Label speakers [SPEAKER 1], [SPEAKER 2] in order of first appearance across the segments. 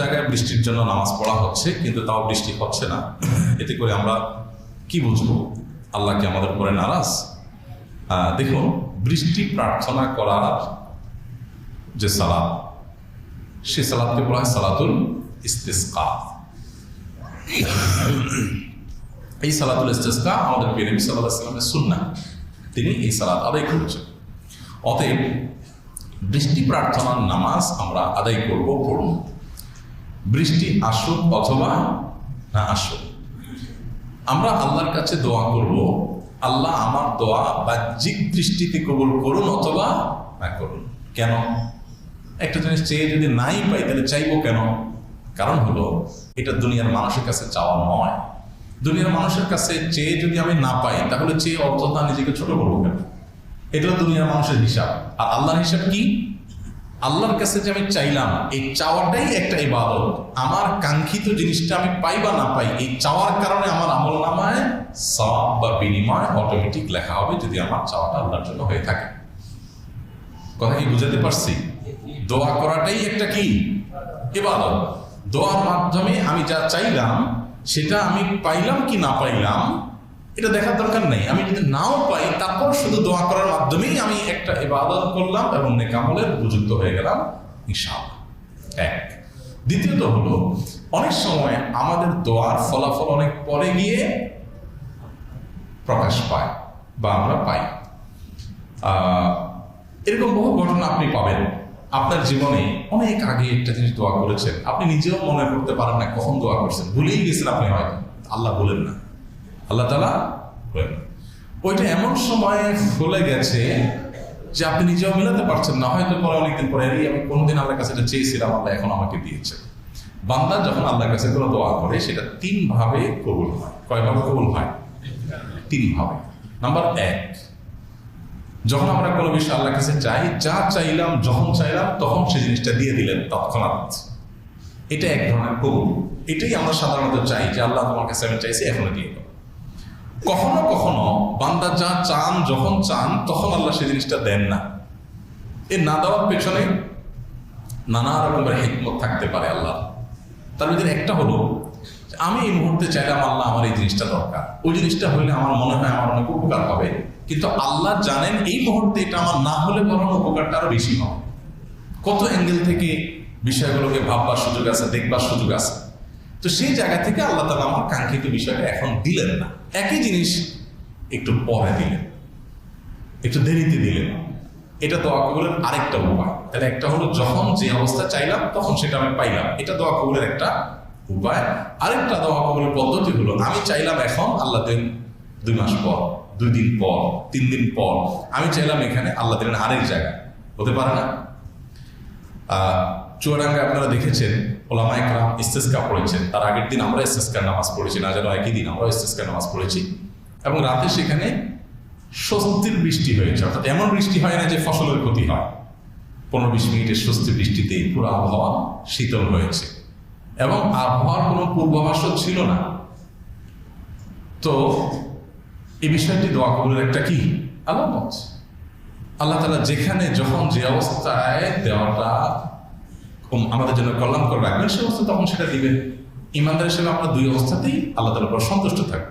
[SPEAKER 1] জায়গায় বৃষ্টির জন্য নামাজ পড়া হচ্ছে, কিন্তু তাও বৃষ্টি হচ্ছে না। এতে করে আমরা কি বুঝব? আল্লাহ কি আমাদের উপরে নারাজ? দেখুন, বৃষ্টি প্রার্থনা করার যে সালাদ সে সালাদকে বলা হয় সালাতুল ইস্তেসকা। এই সালাতুল ইস্তেসকা আমাদের প্রিয় নবী সাল্লাহ সাল্লামের সুন্না তিনি এই সালাদ আদায় করেছেন। অতএব বৃষ্টি প্রার্থনার নামাজ আমরা আদায় করব পড়ব। বৃষ্টি আসুক অথবা না আসুক। আমরা আল্লাহর কাছে দোয়া করব, আল্লাহ আমার দোয়া বাহ্যিক দৃষ্টিতে কবুল করুন অথবা না করুন। কেন? একটা জিনিস চেয়ে যদি নাই পাই, তাহলে চাইব কেন? কারণ হলো, এটা দুনিয়ার মানুষের কাছে চাওয়া নয়। দুনিয়ার মানুষের কাছে চেয়ে যদি আমি না পাই, তাহলে চেয়ে অর্থতা নিজেকে ছোট করব কেন? এটা দুনিয়ার মানুষের হিসাব। আর আল্লাহর হিসাব কি? আল্লাহর কাছে যে আমি চাইলাম, এই চাওয়াটাই একটা ইবাদত। আমার কাঙ্ক্ষিত জিনিসটা আমি পাই বা না পাই, এই চাওয়ার কারণে আমার আমল নামায় সব বা বিনিময় অটোমেটিক লেখা হবে যদি আমার চাওয়াটা আল্লাহর জন্য হয়ে থাকে। কথা কি বুঝাতে পারছি? দোয়া করাটাই একটা কি? ইবাদত। দোয়ার মাধ্যমে আমি যা চাইলাম, সেটা আমি পাইলাম কি না পাইলাম এটা দেখার দরকার নেই। আমি যদি নাও পাই, তারপর শুধু দোয়া করার মাধ্যমেই আমি একটা ইবাদত করলাম এবং নেকামলের উপযুক্ত হয়ে গেলাম, ইনশাআল্লাহ। এক। দ্বিতীয়ত হলো, অনেক সময় আমাদের দোয়ার ফলাফল অনেক পরে গিয়ে প্রকাশ পায় বা আমরা পাই। এরকম বহু ঘটনা আপনি পাবেন। আপনার জীবনে অনেক আগে একটা জিনিস দোয়া করেছেন। আপনি নিজেও মনে করতে পারেন না কখন দোয়া করছেন। ভুলেই গেছেন আপনি হয়তো। আল্লাহ বলেন না। আল্লাহ তালা ওইটা এমন সময় ফলে গেছে যে আপনি নিজেও মিলাতে পারছেন না। হয়তো পরে অনেকদিন পরে আমি কোনোদিন আল্লাহর কাছে এটা চেয়েছিলাম, আল্লাহ এখন আমাকে দিয়েছে। বান্দা যখন আল্লাহর কাছে কোনো দোয়া করে, সেটা তিন ভাবে কবুল হয়। কয়ভাবে কবুল হয়? তিন ভাবে। নাম্বার এক, যখন আমরা কোনো বিষয় আল্লাহর কাছে চাই, যা চাইলাম, যখন চাইলাম, তখন সেই জিনিসটা দিয়ে দিলেন তৎক্ষণাৎ। এটা এক ধরনের কবুল। এটাই আমরা সাধারণত চাই যে আল্লাহ তোমার কাছে আমি চাইছি, এখনও দিয়ে কখনো কখনো বান্দা যা চান, যখন চান, তখন আল্লাহ সেই জিনিসটা দেন না। এ না দেওয়ার পেছনে নানা রকমের হিকমত থাকতে পারে আল্লাহ তার ভিতরে একটা হলো আমি এই মুহূর্তে চাইলাম আল্লাহ আমার এই জিনিসটা দরকার। ওই জিনিসটা হলে আমার মনে হয় আমার অনেক উপকার হবে। কিন্তু আল্লাহ জানেন এই মুহূর্তে এটা আমার না হলে বরং উপকারটা আরও বেশি হবে। কত অ্যাঙ্গেল থেকে বিষয়গুলোকে ভাববার সুযোগ আছে, দেখবার সুযোগ আছে। তো সেই জায়গা থেকে আল্লাহ তালা আমার কাঙ্ক্ষিত বিষয়টা এখন দিলেন না। একই জিনিস একটু পরে দিলেন। একটু দেরিতে দিলেন। এটা দোয়া কবুলের আরেকটা উপায়। তাহলে একটা হলো যখন যে অবস্থা চাইলাম তখন সেটা আমি পাইলাম। এটা দোয়া কবুলের একটা উপায়। আরেকটা দোয়া কবুলের পদ্ধতি হলো আমি চাইলাম এখন আল্লাহ দিন দুই মাস পর দুই দিন পর তিন দিন পর আমি চাইলাম এখানে আল্লাহ দিলেন আরেক জায়গায় হতে পারে না? আহ, চুয়াডাঙ্গায় আপনারা দেখেছেন ওলামা একরাম ইস্তেস্কা পড়েছেন। তার আগের দিন আমরা ইস্তেস্কার নামাজ পড়েছি, না যেন একই দিন আমরা ইস্তেস্কার নামাজ পড়েছি। এবং রাতে সেখানে স্বস্তির বৃষ্টি হয়েছে, অর্থাৎ এমন বৃষ্টি হয় না যে ফসলের ক্ষতি হয়। পনেরো বিশ মিনিটের স্বস্তি বৃষ্টিতে পুরো আবহাওয়া শীতল হয়েছে। এবং আবহাওয়ার কোনো পূর্বাভাসও ছিল না। তো এই বিষয়টি দোয়া কবুলের একটা কি? আলামত। আল্লাহ তালা যেখানে, যখন যে অবস্থায় দেওয়াটা আমাদের জন্য কল্যাণকর রাখবেন সে অবস্থা তখন সেটা দিবেন ইমানদার হিসেবে আমরা দুই অবস্থাতেই আল্লাহ তালার সন্তুষ্ট থাকব।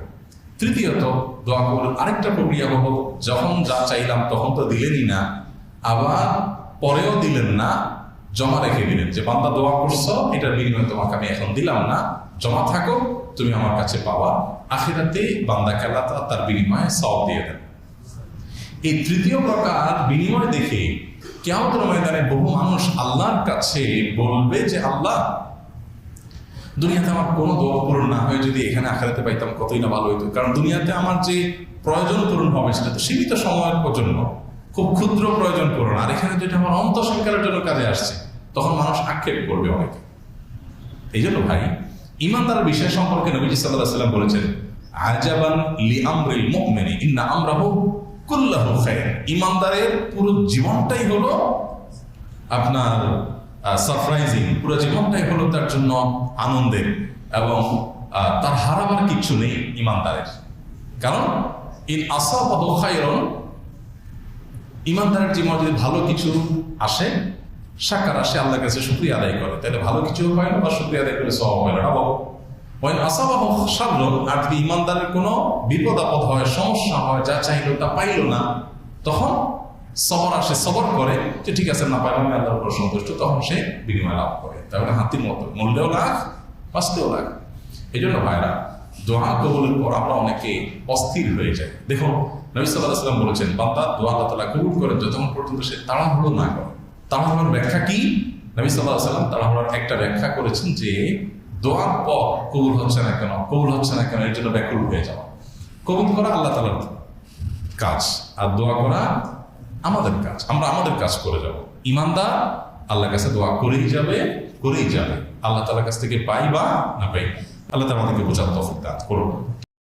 [SPEAKER 1] তৃতীয়ত, দোয়া কবুলের আরেকটা প্রক্রিয়া হলো, যখন যা চাইলাম তখন তো দিলেনই না, আবার পরেও দিলেন না, জমা রেখে দিলেন যে, বান্দা, দোয়া করছ, এটার বিনিময়ে তোমাকে আমি এখন দিলাম না, জমা থাকো, তুমি আমার কাছে পাওয়া আখিরাতে বান্দা খেলা তার বিনিময়ে সব দিয়ে দেন। এই তৃতীয় প্রকার বিনিময় দেখে কেমন ময়দানে বহু মানুষ আল্লাহর কাছে বলবে যে, আল্লাহ, দুনিয়াতে আমার কোনো দোয়া পূরণ না হয়ে যদি এখানে আখেরাতে পাইতাম কতই না ভালো হইতো। কারণ দুনিয়াতে আমার যে প্রয়োজন পূরণ হবে সেটা তো সীমিত সময়ের জন্য। খুব ক্ষুদ্র প্রয়োজন পূরণ। আর এখানে যেটা আমার অন্তঃসংখ্যার জন্য কাজে আসছে, তখন মানুষ আক্ষেপ করবে অনেকে। এই জন্য ভাই ইমানদার বিষয় সম্পর্কে নবীজি সাল্লাহ সাল্লাম বলেছেন, আজাবান লি আমরিল মুমিনি, ইন্না আমরাহু কুল্লাহু ইমানদারের পুরো জীবনটাই হলো আপনার সারপ্রাইজিং পুরো জীবনটাই হলো তার জন্য আনন্দের এবং তার হারাবার কিচ্ছু নেই ইমানদারের। কারণ, ইন আসাবাহু খায়রন ইমানদারের জীবনে যদি ভালো কিছু আসে সাকার আসে আল্লাহর কাছে শুক্রিয়া আদায় করে। তাহলে ভালো কিছুও হয় না বা শুক্রিয়া আদায় করে সব হয় না। ওই আসাবাহ সাবরণ আর যদি ইমানদারের কোনো বিপদ আপদ হয়, সমস্যা হয়, যা চাইলো তা পাইল না, তখন সবর আসে, সবর করে যে ঠিক আছে, না পাইলাম আল্লাহর উপর সন্তুষ্ট, তখন সে বিনিময় লাভ করে। তাহলে হাতির মতো। মূল্যেও লাখ, বাঁচতেও লাখ। এই জন্য ভাইরা, দোয়া কবুলের পর আমরা অনেকে অস্থির হয়ে যাই। দেখুন, নবী সাল্লাহ সাল্লাম বলেছেন, বান্দা দোয়া আল্লাহ তালা কবুল করেন, যতক্ষণ পর্যন্ত সে তাড়াহুড়ো না করে। তাড়াহুড়োর ব্যাখ্যা কি? নবী সাল্লাহ সাল্লাম তাড়াহুড়োর একটা ব্যাখ্যা করেছেন যে দোয়ার পর কবুল হচ্ছে না কেন? কবুল হচ্ছে না কেন? এর জন্য ব্যাকুল হয়ে যাওয়া। কবুল করা আল্লাহ তালার কাজ। আর দোয়া করা আমাদের কাজ। আমরা আমাদের কাজ করে যাব। ইমানদার আল্লাহ কাছে দোয়া করেই যাবে করেই যাবে। আল্লাহ তালার কাছ থেকে পাই বা না পাই, আল্লাহ তালা আমাদেরকে বোঝার তফিক দাঁত করুন।